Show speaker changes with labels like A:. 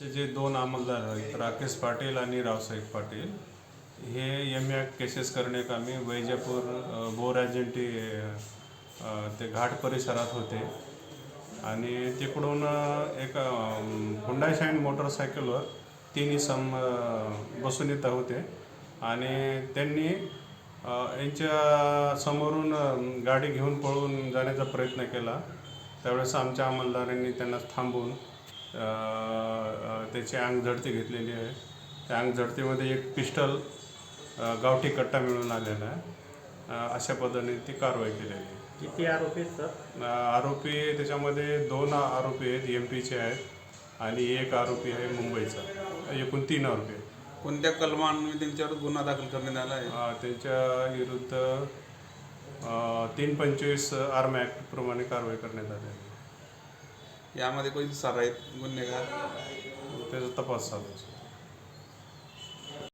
A: आमचे जे दोन अंमलदार आहेत राकेश पाटील आणि रावसाहेब पाटील हे एम ॲक्ट केसेस करण्याकामी वैजापूर अ, ते घाट परिसरात होते. आणि तिकडून एक हुंडा शाईन मोटरसायकलवर तीन सम बसून येत होते. आणि त्यांनी यांच्या समोरून गाडी घेऊन पळून जाण्याचा प्रयत्न केला. त्यावेळेस आमच्या अंमलदारांनी त्यांना थांबून त्याची अंग झडती घेतलेली आहे. त्या अंग झडतीमध्ये एक पिस्टल गावठी कट्टा मिळून आलेला आहे. अशा पद्धतीने ती कारवाई केलेली आहे.
B: किती आरोपी आहेत सर?
A: आरोपी त्याच्यामध्ये दोन आरोपी आहेत एम पीचे आहेत आणि एक आरोपी आहे मुंबईचा. एकूण तीन आरोपी आहेत.
C: कोणत्या कलमांनी त्यांच्यावर गुन्हा दाखल करण्यात आला आहे?
A: त्यांच्या विरुद्ध तीन पंचवीस आर्म ॲक्ट प्रमाणे कारवाई करण्यात आली आहे.
C: यामध्ये कोणी सर आहेत गुन्हेगार?
A: त्याचा तपास चालू